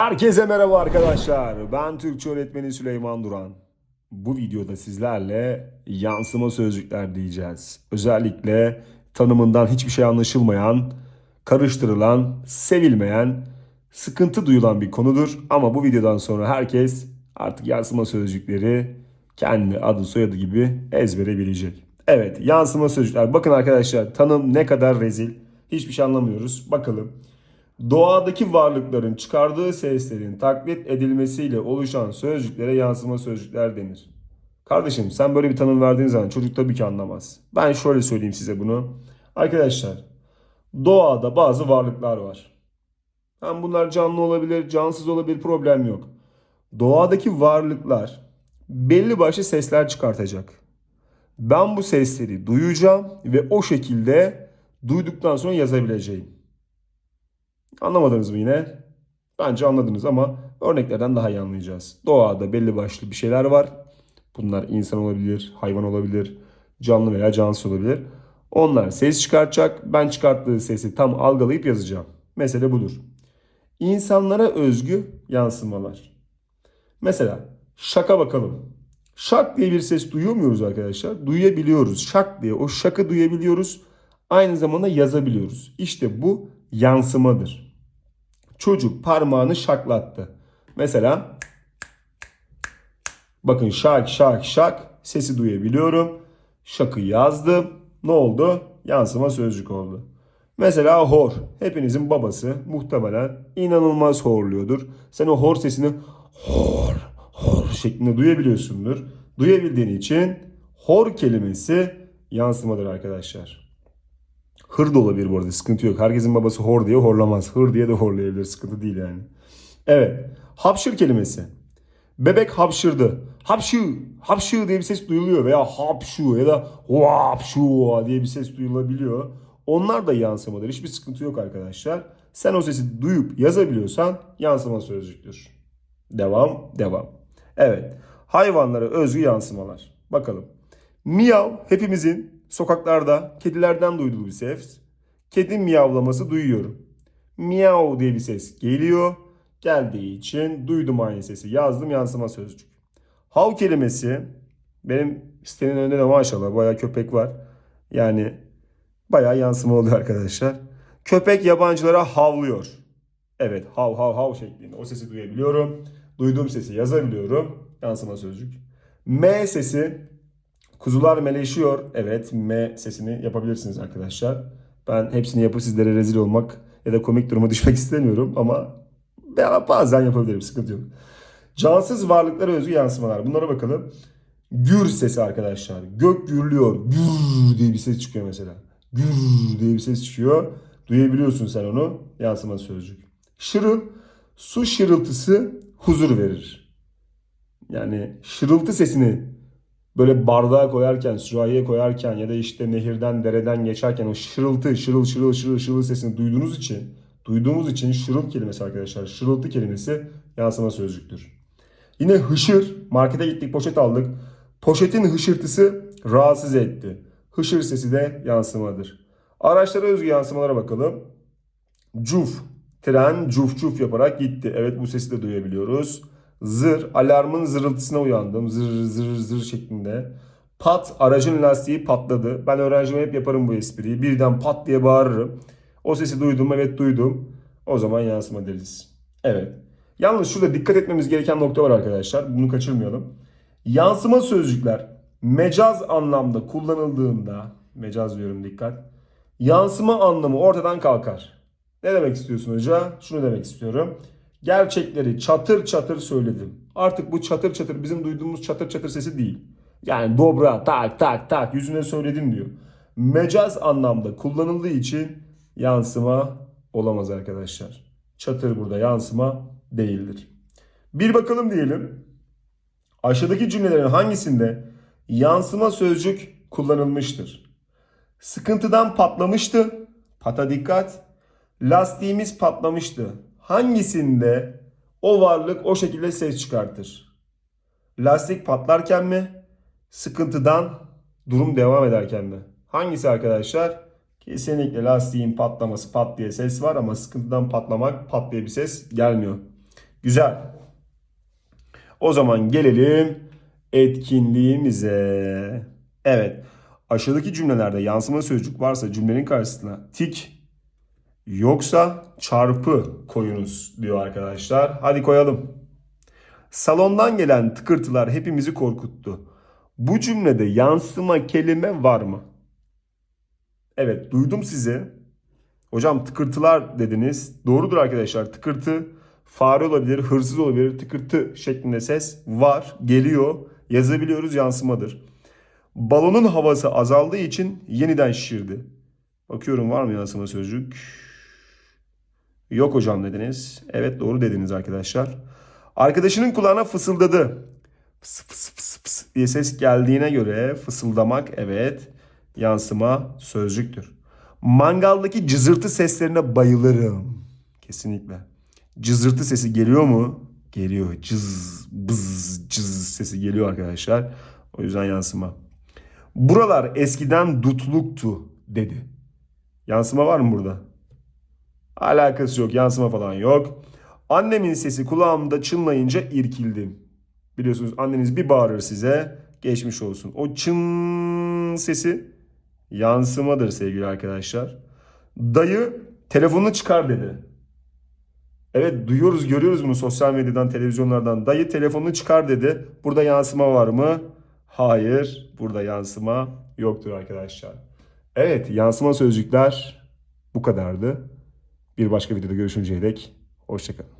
Herkese merhaba arkadaşlar. Ben Türkçe öğretmeni Süleyman Duran. Bu videoda sizlerle yansıma sözcükler diyeceğiz. Özellikle tanımından hiçbir şey anlaşılmayan, karıştırılan, sevilmeyen, sıkıntı duyulan bir konudur. Ama bu videodan sonra herkes artık yansıma sözcükleri kendi adı soyadı gibi ezbere bilecek. Evet yansıma sözcükler. Bakın arkadaşlar tanım ne kadar rezil. Hiçbir şey anlamıyoruz. Bakalım. Doğadaki varlıkların çıkardığı seslerin taklit edilmesiyle oluşan sözcüklere yansıma sözcükler denir. Kardeşim sen böyle bir tanım verdiğin zaman çocuk tabii ki anlamaz. Ben şöyle söyleyeyim size bunu. Arkadaşlar doğada bazı varlıklar var. Hem bunlar canlı olabilir, cansız olabilir problem yok. Doğadaki varlıklar belli başlı sesler çıkartacak. Ben bu sesleri duyacağım ve o şekilde duyduktan sonra yazabileceğim. Anlamadınız mı yine? Bence anladınız ama örneklerden daha iyi anlayacağız. Doğada belli başlı bir şeyler var. Bunlar insan olabilir, hayvan olabilir, canlı veya cansız olabilir. Onlar ses çıkartacak. Ben çıkarttığı sesi tam algılayıp yazacağım. Mesele budur. İnsanlara özgü yansımalar. Mesela şaka bakalım. Şak diye bir ses duyuyor muyuz arkadaşlar? Duyabiliyoruz. Şak diye o şakı duyabiliyoruz. Aynı zamanda yazabiliyoruz. İşte bu yansımadır. Çocuk parmağını şaklattı. Mesela bakın şak şak şak sesi duyabiliyorum. Şakı yazdım. Ne oldu? Yansıma sözcük oldu. Mesela hor. Hepinizin babası muhtemelen inanılmaz horluyordur. Sen o hor sesini hor hor şeklinde duyabiliyorsundur. Duyabildiğin için hor kelimesi yansımadır arkadaşlar. Hır da olabilir bu arada sıkıntı yok. Herkesin babası hor diye horlamaz. Hır diye de horlayabilir sıkıntı değil yani. Evet. Hapşır kelimesi. Bebek hapşırdı. Hapşı, hapşı diye bir ses duyuluyor veya hapşu ya da hapşu diye bir ses duyulabiliyor. Onlar da yansımadır. Hiçbir sıkıntı yok arkadaşlar. Sen o sesi duyup yazabiliyorsan yansıma sözcüktür. Devam, devam. Evet. Hayvanlara özgü yansımalar. Bakalım. Miyav hepimizin sokaklarda kedilerden duyduğu bir ses. Kedi miyavlaması duyuyorum. Miyav diye bir ses geliyor. Geldiği için duydum aynı sesi. Yazdım yansıma sözcük. Hav kelimesi benim sitenin önünde de maşallah bayağı köpek var. Yani bayağı yansıma oluyor arkadaşlar. Köpek yabancılara havlıyor. Evet hav hav hav şeklinde o sesi duyabiliyorum. Duyduğum sesi yazabiliyorum. Yansıma sözcük. M sesi kuzular meleşiyor. Evet M sesini yapabilirsiniz arkadaşlar. Ben hepsini yapıp sizlere rezil olmak ya da komik duruma düşmek istemiyorum ama bazen yapabilirim sıkıntı yok. Cansız varlıklara özgü yansımalar. Bunlara bakalım. Gür sesi arkadaşlar. Gök gürlüyor. Gür diye bir ses çıkıyor mesela. Gür diye bir ses çıkıyor. Duyabiliyorsun sen onu. Yansıma sözcük. Şırıl. Su şırıltısı huzur verir. Yani şırıltı sesini böyle bardağa koyarken, sürahiye koyarken ya da işte nehirden, dereden geçerken o şırıltı, şırıl şırıl şırıl şırıl sesini duyduğunuz için, duyduğumuz için şırıl kelimesi arkadaşlar, şırıltı kelimesi yansıma sözcüktür. Yine hışır, markete gittik poşet aldık. Poşetin hışırtısı rahatsız etti. Hışır sesi de yansımadır. Araçlara özgü yansımalara bakalım. Cuf, tren cuf cuf yaparak gitti. Evet bu sesi de duyabiliyoruz. Zır, alarmın zırıltısına uyandım. Zır zır zır şeklinde. Pat, aracın lastiği patladı. Ben öğrencime hep yaparım bu espriyi. Birden pat diye bağırırım. O sesi duydum, evet duydum. O zaman yansıma deriz. Evet. Yalnız şurada dikkat etmemiz gereken nokta var arkadaşlar. Bunu kaçırmayalım. Yansıma sözcükler mecaz anlamda kullanıldığında, mecaz diyorum dikkat, yansıma anlamı ortadan kalkar. Ne demek istiyorsun hoca? Şunu demek istiyorum. Gerçekleri çatır çatır söyledim. Artık bu çatır çatır bizim duyduğumuz çatır çatır sesi değil. Yani dobra tak tak tak yüzüne söyledim diyor. Mecaz anlamda kullanıldığı için yansıma olamaz arkadaşlar. Çatır burada yansıma değildir. Bir bakalım diyelim. Aşağıdaki cümlelerin hangisinde yansıma sözcük kullanılmıştır? Sıkıntıdan patlamıştı. Pata dikkat. Lastiğimiz patlamıştı. Hangisinde o varlık o şekilde ses çıkartır? Lastik patlarken mi? Sıkıntıdan durum devam ederken mi? Hangisi arkadaşlar? Kesinlikle lastiğin patlaması pat diye ses var ama sıkıntıdan patlamak pat diye bir ses gelmiyor. Güzel. O zaman gelelim etkinliğimize. Evet. Aşağıdaki cümlelerde yansıma sözcük varsa cümlenin karşısına tik yoksa çarpı koyunuz diyor arkadaşlar. Hadi koyalım. Salondan gelen tıkırtılar hepimizi korkuttu. Bu cümlede yansıma kelime var mı? Evet duydum sizi. Hocam tıkırtılar dediniz. Doğrudur arkadaşlar. Tıkırtı fare olabilir, hırsız olabilir. Tıkırtı şeklinde ses var, geliyor. Yazabiliyoruz yansımadır. Balonun havası azaldığı için yeniden şişirdi. Bakıyorum var mı yansıma sözcük? Yok hocam dediniz. Evet doğru dediniz arkadaşlar. Arkadaşının kulağına fısıldadı. Fıs fıs fıs fıs diye ses geldiğine göre fısıldamak evet yansıma sözcüktür. Mangaldaki cızırtı seslerine bayılırım. Kesinlikle. Cızırtı sesi geliyor mu? Geliyor. Cız, bız, cız sesi geliyor arkadaşlar. O yüzden yansıma. Buralar eskiden dutluktu dedi. Yansıma var mı burada? Alakası yok. Yansıma falan yok. Annemin sesi kulağımda çınlayınca irkildim. Biliyorsunuz anneniz bir bağırır size. Geçmiş olsun. O çın sesi yansımadır sevgili arkadaşlar. Dayı telefonunu çıkar dedi. Evet duyuyoruz görüyoruz bunu sosyal medyadan televizyonlardan. Dayı telefonunu çıkar dedi. Burada yansıma var mı? Hayır. Burada yansıma yoktur arkadaşlar. Evet yansıma sözcükler bu kadardı. Bir başka videoda görüşünceye dek hoşçakalın.